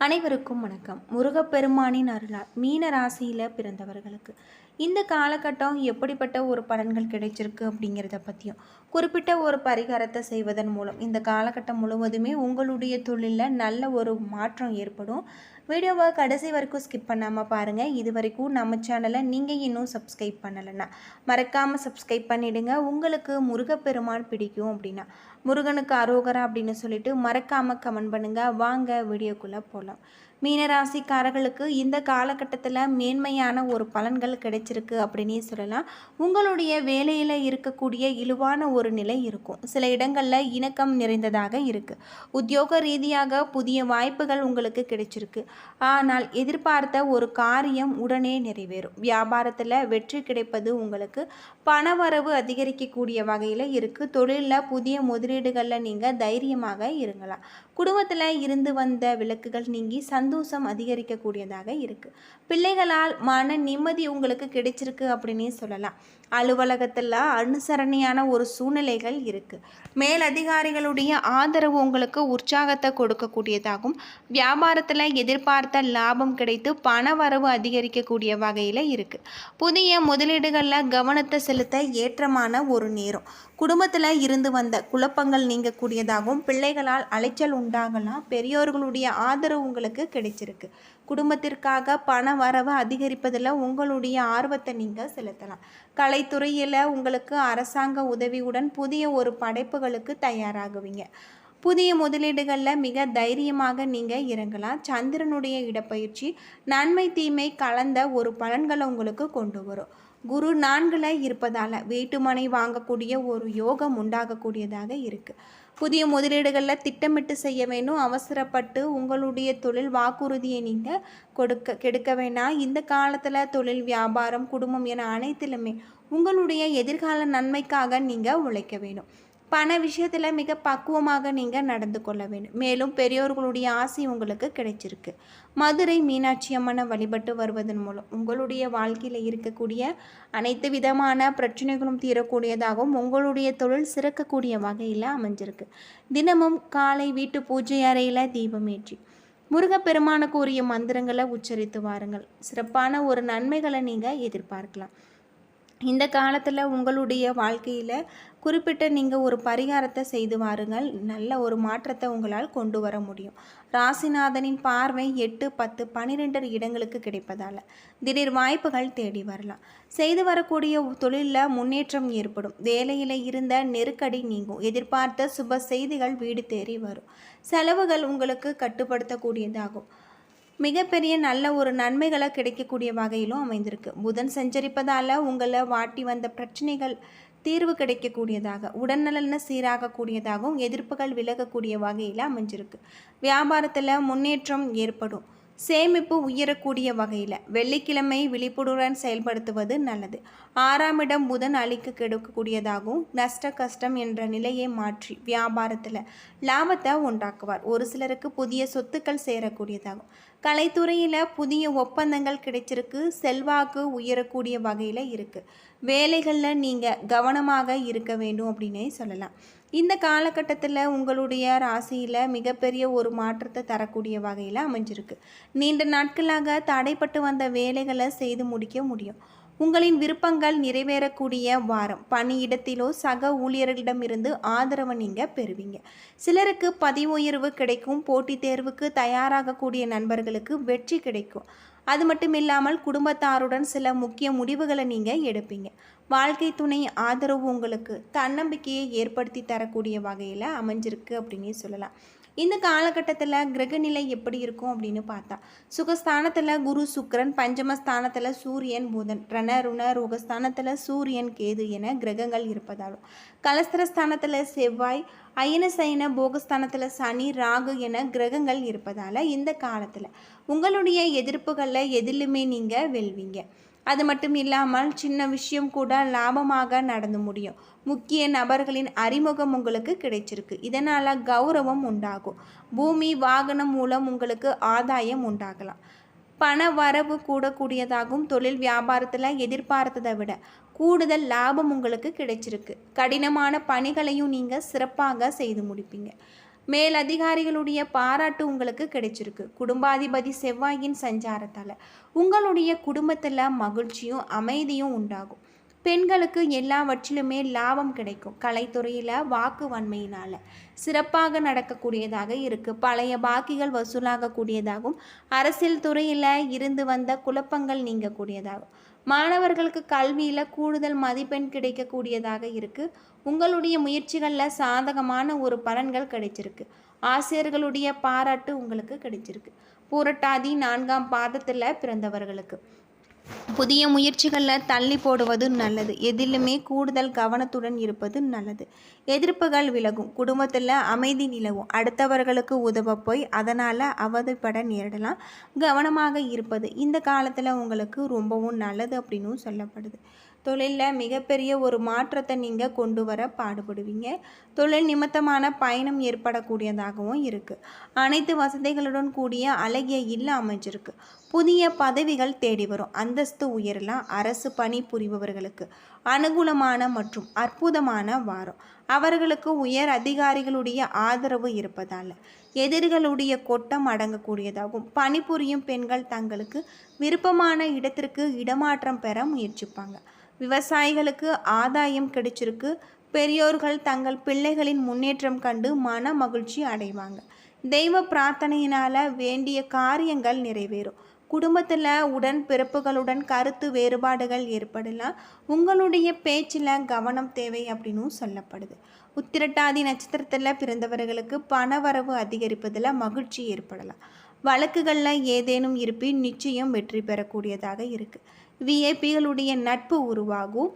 அனைவருக்கும் வணக்கம். முருகப்பெருமானின் அருளால் மீன ராசியில் பிறந்தவர்களுக்கு இந்த காலகட்டம் எப்படிப்பட்ட ஒரு பலன்கள் கிடைச்சிருக்கு அப்படிங்கிறத பற்றியும் குறிப்பிட்ட ஒரு பரிகாரத்தை செய்வதன் மூலம் இந்த காலகட்டம் முழுவதுமே உங்களுடைய தொழிலில் நல்ல ஒரு மாற்றம் ஏற்படும். வீடியோவை கடைசி வரைக்கும் ஸ்கிப் பண்ணாமல் பாருங்கள் இது வரைக்கும் நம்ம சேனலை நீங்கள் இன்னும் சப்ஸ்கிரைப் பண்ணலைன்னா மறக்காமல் சப்ஸ்கிரைப் பண்ணிவிடுங்க உங்களுக்கு முருகப்பெருமான் பிடிக்கும் அப்படின்னா முருகனுக்கு அரோகரா அப்படின்னு சொல்லிட்டு மறக்காமல் கமெண்ட் பண்ணுங்கள் வாங்க வீடியோக்குள்ளே போகலாம் மீனராசிக்காரர்களுக்கு இந்த காலகட்டத்தில் மேன்மையான ஒரு பலன்கள் கிடைச்சிருக்கு அப்படின்னே சொல்லலாம். உங்களுடைய வேலையில் இருக்கக்கூடிய இழுவான ஒரு நிலை இருக்கும். சில இடங்களில் இணக்கம் நிறைந்ததாக இருக்குது உத்தியோக ரீதியாக புதிய வாய்ப்புகள் உங்களுக்கு கிடைச்சிருக்கு. ஆனால் எதிர்பார்த்த ஒரு காரியம் உடனே நிறைவேறும். வியாபாரத்தில் வெற்றி கிடைப்பது உங்களுக்கு பணவரவு அதிகரிக்கக்கூடிய வகையில் இருக்குது தொழிலில் புதிய முதலீடுகளில் நீங்கள் தைரியமாக இருங்கலாம். குடும்பத்தில் இருந்து வந்த விளக்குகள் நீங்கி சந்தோஷம் அதிகரிக்கக்கூடியதாக இருக்குது பிள்ளைகளால் மன நிம்மதி உங்களுக்கு கிடைச்சிருக்கு அப்படின்னே சொல்லலாம். அலுவலகத்தில் அனுசரணையான ஒரு சூழ்நிலைகள் இருக்குது மேலதிகாரிகளுடைய ஆதரவு உங்களுக்கு உற்சாகத்தை கொடுக்கக்கூடியதாகும். வியாபாரத்தில் எதிர்பார்த்த லாபம் கிடைத்து பண வரவு அதிகரிக்கக்கூடிய வகையில் இருக்குது புதிய முதலீடுகளில் கவனத்தை செலுத்த ஏற்றமான ஒரு நேரம். குடும்பத்தில் இருந்து வந்த குழப்பங்கள் நீங்கக்கூடியதாகவும் பிள்ளைகளால் அலைச்சல் உண்டாகலாம் பெரியோர்களுடைய ஆதரவு உங்களுக்கு கிடைச்சிருக்கு. குடும்பத்திற்காக பண வரவு அதிகரிப்பதில் உங்களுடைய ஆர்வத்தை நீங்கள் செலுத்தலாம். கலைத்துறையில் உங்களுக்கு அரசாங்க உதவியுடன் புதிய ஒரு படைப்புகளுக்கு தயாராகுவீங்க. புதிய முதலீடுகளில் மிக தைரியமாக நீங்கள் இறங்கலாம். சந்திரனுடைய இடப்பயிற்சி நன்மை தீமை கலந்த ஒரு பலன்களை உங்களுக்கு கொண்டு வரும். குரு நான்கில் இருப்பதால் வீட்டுமனை வாங்கக்கூடிய ஒரு யோகம் உண்டாகக்கூடியதாக இருக்குது புதிய முதலீடுகளில் திட்டமிட்டு செய்ய வேணும் அவசரப்பட்டு உங்களுடைய தொழில் வாக்குறுதியை நீங்கள் கொடுக்க கெடுக்க வேணாம். இந்த காலத்தில் தொழில் வியாபாரம் குடும்பம் என அனைத்திலுமே உங்களுடைய எதிர்கால நன்மைக்காக நீங்கள் உழைக்க வேணும். பண விஷயத்தில் மிக பக்குவமாக நீங்கள் நடந்து கொள்ள வேண்டும். மேலும் பெரியோர்களுடைய ஆசை உங்களுக்கு கிடைச்சிருக்கு. மதுரை மீனாட்சி அம்மனை வழிபட்டு வருவதன் மூலம் உங்களுடைய வாழ்க்கையில் இருக்கக்கூடிய அனைத்து விதமான பிரச்சனைகளும் தீரக்கூடியதாகவும் உங்களுடைய தொழில் சிறக்கக்கூடிய வகையில் அமைஞ்சிருக்கு. தினமும் காலை வீட்டு பூஜை அறையில் தீபமேற்றி முருகப்பெருமானுக்கு உரிய மந்திரங்களை உச்சரித்து வாருங்கள். சிறப்பான ஒரு நன்மைகளை நீங்கள் எதிர்பார்க்கலாம். இந்த காலத்தில் உங்களுடைய வாழ்க்கையில் குறிப்பிட்ட நீங்கள் ஒரு பரிகாரத்தை செய்து வாருங்கள். நல்ல ஒரு மாற்றத்தை உங்களால் கொண்டு வர முடியும். ராசிநாதனின் பார்வை எட்டு பத்து பன்னிரெண்டு இடங்களுக்கு கிடைப்பதால் திடீர் வாய்ப்புகள் தேடி வரலாம். செய்து வரக்கூடிய தொழிலில் முன்னேற்றம் ஏற்படும். வேலையில் இருந்த நெருக்கடி நீங்கும். எதிர்பார்த்த சுப செய்திகள் வீடு தேறி வரும். செலவுகள் உங்களுக்கு கட்டுப்படுத்தக்கூடியதாகும். மிகப்பெரிய நல்ல ஒரு நன்மைகளை கிடைக்கக்கூடிய வகையிலும் அமைந்திருக்கு. புதன் சஞ்சரிப்பதால் உங்களை வாட்டி வந்த பிரச்சனைகள் தீர்வு கிடைக்கக்கூடியதாக உடல்நலன சீராகக்கூடியதாகவும் எதிர்ப்புகள் விலகக்கூடிய வகையில் அமைஞ்சிருக்கு. வியாபாரத்தில் முன்னேற்றம் ஏற்படும். சேமிப்பு உயரக்கூடிய வகையில் வெள்ளிக்கிழமை விழிப்புடன் செயல்படுத்துவது நல்லது. ஆறாம் இடம் புதன் அழிக்க கெடுக்கக்கூடியதாகவும் நஷ்ட கஷ்டம் என்ற நிலையை மாற்றி வியாபாரத்தில் லாபத்தை உண்டாக்குவார். ஒரு சிலருக்கு புதிய சொத்துக்கள் சேரக்கூடியதாகும். கலைத்துறையில் புதிய ஒப்பந்தங்கள் கிடைச்சிருக்கு. செல்வாக்கு உயரக்கூடிய வகையில் இருக்குது வேலைகளில் நீங்கள் கவனமாக இருக்க வேண்டும் அப்படின்னே சொல்லலாம். இந்த காலகட்டத்தில் உங்களுடைய ராசியில் மிகப்பெரிய ஒரு மாற்றத்தை தரக்கூடிய வகையில் அமைஞ்சிருக்கு. நீண்ட நாட்களாக தடைப்பட்டு வந்த வேலைகளை செய்து முடிக்க முடியும். உங்களின் விருப்பங்கள் நிறைவேறக்கூடிய வாரம். பணியிடத்திலோ சக ஊழியர்களிடமிருந்து ஆதரவை நீங்கள் பெறுவீங்க. சிலருக்கு பதவி உயர்வு கிடைக்கும். போட்டித் தேர்வுக்கு தயாராகக்கூடிய நண்பர்களுக்கு வெற்றி கிடைக்கும். அது மட்டும் இல்லாமல் குடும்பத்தாருடன் சில முக்கிய முடிவுகளை நீங்கள் எடுப்பீங்க. வாழ்க்கை துணை ஆதரவு உங்களுக்கு தன்னம்பிக்கையை ஏற்படுத்தி தரக்கூடிய வகையில் அமைஞ்சிருக்கு அப்படின்னு சொல்லலாம். இந்த காலகட்டத்தில் கிரகநிலை எப்படி இருக்கும் அப்படின்னு பார்த்தா சுகஸ்தானத்தில் குரு சுக்கரன் பஞ்சமஸ்தானத்தில் சூரியன் புதன் ரண ருண ரோகஸ்தானத்தில் சூரியன் கேது என கிரகங்கள் இருப்பதாலும் கலஸ்திரஸ்தானத்தில் செவ்வாய் அயனசயன போகஸ்தானத்தில் சனி ராகு என கிரகங்கள் இருப்பதால் இந்த காலத்தில் உங்களுடைய எதிர்ப்புகளில் எதிலுமே நீங்கள் வெல்வீங்க. அது மட்டும் இல்லாமல் சின்ன விஷயம் கூட லாபமாக நடந்து முடியும். முக்கிய நபர்களின் அறிமுகம் உங்களுக்கு கிடைச்சிருக்கு. இதனால் கௌரவம் உண்டாகும். பூமி வாகனம் மூலம் உங்களுக்கு ஆதாயம் உண்டாகலாம். பண வரவு கூடக்கூடியதாகவும் தொழில் வியாபாரத்தில் எதிர்பார்த்ததை விட கூடுதல் லாபம் உங்களுக்கு கிடைச்சிருக்கு. கடினமான பணிகளையும் நீங்கள் சிறப்பாக செய்து முடிப்பீங்க. மேலதிகாரிகளுடைய பாராட்டு உங்களுக்கு கிடைச்சிருக்கு. குடும்பாதிபதி செவ்வாயின் சஞ்சாரத்தால். உங்களுடைய குடும்பத்தில் மகிழ்ச்சியும் அமைதியும் உண்டாகும். பெண்களுக்கு எல்லாவற்றிலுமே லாபம் கிடைக்கும். கலைத்துறையில் வாக்கு வன்மையினால். சிறப்பாக நடக்கக்கூடியதாக இருக்குது பழைய பாக்கிகள் வசூலாகக்கூடியதாகவும் அரசியல் துறையில் இருந்து வந்த குழப்பங்கள் நீங்கக்கூடியதாகும். மாணவர்களுக்கு கல்வியில் கூடுதல் மதிப்பெண் கிடைக்கக்கூடியதாக இருக்குது உங்களுடைய முயற்சிகளில் சாதகமான ஒரு பலன்கள் கிடைச்சிருக்கு. ஆசிரியர்களுடைய பாராட்டு உங்களுக்கு கிடைச்சிருக்கு. பூரட்டாதி நான்காம் பாதத்தில் பிறந்தவர்களுக்கு. புதிய முயற்சிகளில் தள்ளி போடுவது நல்லது. எதிலுமே கூடுதல் கவனத்துடன் இருப்பது நல்லது. எதிர்ப்புகள் விலகும். குடும்பத்தில் அமைதி நிலவும். அடுத்தவர்களுக்கு உதவ போய் அதனால் அவதிப்பட நேரிடலாம். கவனமாக இருப்பது. இந்த காலத்தில் உங்களுக்கு ரொம்பவும் நல்லது அப்படின்னும் சொல்லப்படுது. தொழிலில் மிகப்பெரிய ஒரு மாற்றத்தை நீங்கள் கொண்டு வர பாடுபடுவீங்க. தொழில் நிமித்தமான பயணம் ஏற்படக்கூடியதாகவும் இருக்குது அனைத்து வசதிகளுடன் கூடிய அழகிய இல்ல அமைஞ்சிருக்கு. புதிய பதவிகள் தேடி வரும். அந்தஸ்து உயரலாம் அரசு பணி புரிபவர்களுக்கு அனுகூலமான மற்றும் அற்புதமான வாரம். அவர்களுக்கு உயர் அதிகாரிகளுடைய ஆதரவு இருப்பதால் எதிரிகளுடைய கொட்டம் அடங்கக்கூடியதாகும். பணிபுரியும் பெண்கள் தங்களுக்கு விருப்பமான இடத்திற்கு இடமாற்றம் பெற முயற்சிப்பாங்க. விவசாயிகளுக்கு ஆதாயம் கிடைச்சிருக்கு. பெரியோர்கள் தங்கள் பிள்ளைகளின் முன்னேற்றம் கண்டு மன மகிழ்ச்சி அடைவாங்க. தெய்வ பிரார்த்தனையினால் வேண்டிய காரியங்கள் நிறைவேறும். குடும்பத்தில் உடன் பிறப்புகளுடன் கருத்து வேறுபாடுகள் ஏற்படலாம். உங்களுடைய பேச்சில் கவனம் தேவை அப்படின்னும் சொல்லப்படுது. உத்திரட்டாதி நட்சத்திரத்தில் பிறந்தவர்களுக்கு பணவரவு அதிகரிப்பதில் மகிழ்ச்சி ஏற்படலாம். வழக்குகளில் ஏதேனும் இருப்பின் நிச்சயம் வெற்றி பெறக்கூடியதாக இருக்குது விஐபிகளுடைய நட்பு உருவாகும்.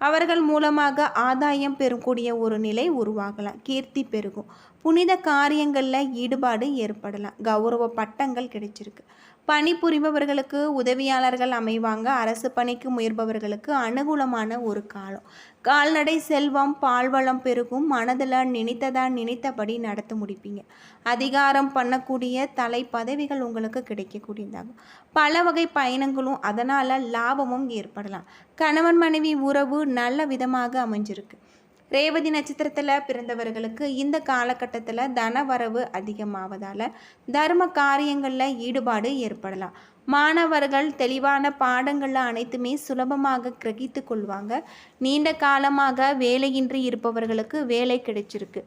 அவர்கள் மூலமாக ஆதாயம் பெறக்கூடிய ஒரு நிலை உருவாகலாம். கீர்த்தி பெருகும். புனித காரியங்களில் ஈடுபாடு ஏற்படலாம். கௌரவ பட்டங்கள் கிடைச்சிருக்கு. பணிபுரிபவர்களுக்கு உதவியாளர்கள் அமைவாங்க. அரசு பணிக்கு முயற்பவர்களுக்கு அனுகூலமான ஒரு காலம். கால்நடை செல்வம் பால்வளம் பெருகும். மனதில் நினைத்ததா நினைத்தபடி நடத்த முடிப்பீங்க. அதிகாரம் பண்ணக்கூடிய தலை பதவிகள் உங்களுக்கு கிடைக்கக்கூடியதாகும். பல வகை பயணங்களும் அதனால் லாபமும் ஏற்படலாம். கணவன் மனைவி உறவு நல்ல விதமாக அமைஞ்சிருக்கு. ரேவதி நட்சத்திரத்தில் பிறந்தவர்களுக்கு இந்த காலகட்டத்தில் தன வரவு அதிகமாவதால் தர்ம காரியங்களில் ஈடுபாடு ஏற்படலாம். மாணவர்கள் தெளிவான பாடங்களில் அனைத்துமே சுலபமாக கிரகித்து கொள்வாங்க. நீண்ட காலமாக வேலையின்றி இருப்பவர்களுக்கு வேலை கிடைச்சிருக்கு.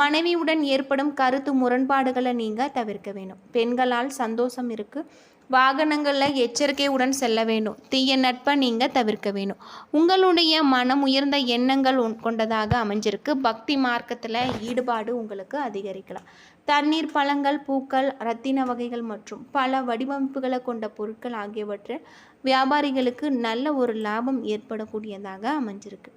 மனைவியுடன் ஏற்படும் கருத்து முரண்பாடுகளை நீங்கள் தவிர்க்க வேணும். பெண்களால் சந்தோஷம் இருக்குது வாகனங்களில் எச்சரிக்கையுடன் செல்ல வேண்டும். தீய நட்பை நீங்கள் தவிர்க்க வேணும் உங்களுடைய மனம் உயர்ந்த எண்ணங்கள் கொண்டதாக அமைஞ்சிருக்கு. பக்தி மார்க்கத்தில் ஈடுபாடு உங்களுக்கு அதிகரிக்கலாம். தண்ணீர் பழங்கள் பூக்கள் ரத்தின வகைகள் மற்றும் பல வடிவமைப்புகளை கொண்ட பொருட்கள் ஆகியவற்றை வியாபாரிகளுக்கு நல்ல ஒரு லாபம் ஏற்படக்கூடியதாக அமைஞ்சிருக்கு.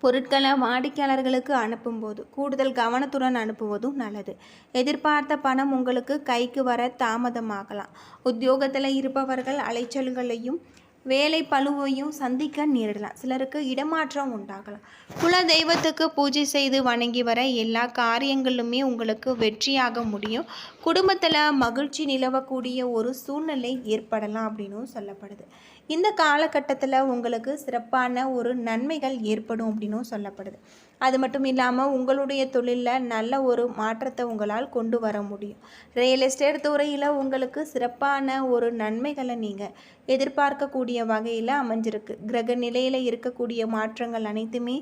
பொருட்களை வாடிக்கையாளர்களுக்கு அனுப்பும்போது கூடுதல் கவனத்துடன் அனுப்புவதும் நல்லது. எதிர்பார்த்த பணம் உங்களுக்கு கைக்கு வர தாமதமாகலாம். உத்தியோகத்தில் இருப்பவர்கள் அலைச்சல்களையும் வேலை பழுவையும் சந்திக்க நேரிடலாம். சிலருக்கு இடமாற்றம் உண்டாகலாம். குல தெய்வத்துக்கு பூஜை செய்து வணங்கி வர எல்லா காரியங்களுமே உங்களுக்கு வெற்றியாக முடியும். குடும்பத்தில் மகிழ்ச்சி நிலவக்கூடிய ஒரு சூழ்நிலை ஏற்படலாம் அப்படின்னும் சொல்லப்படுது. இந்த காலகட்டத்தில் உங்களுக்கு சிறப்பான ஒரு நன்மைகள் ஏற்படும் அப்படின்னும் சொல்லப்படுது. அது மட்டும் இல்லாமல் உங்களுடைய தொழிலில் நல்ல ஒரு மாற்றத்தை உங்களால் கொண்டு வர முடியும். ரியல் எஸ்டேட் துறையில் உங்களுக்கு சிறப்பான ஒரு நன்மைகளை நீங்கள் எதிர்பார்க்கக்கூடிய வகையில் அமைஞ்சிருக்கு. கிரக நிலையில் இருக்கக்கூடிய மாற்றங்கள் அனைத்துமே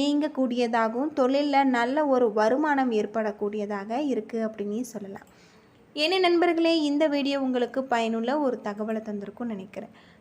நீங்கக்கூடியதாகவும் தொழிலில் நல்ல ஒரு வருமானம் ஏற்படக்கூடியதாக இருக்குது அப்படின்னு சொல்லலாம். என்ன நண்பர்களே இந்த வீடியோ உங்களுக்கு பயனுள்ள ஒரு தகவலை தந்திருக்கும்னு நினைக்கிறேன்.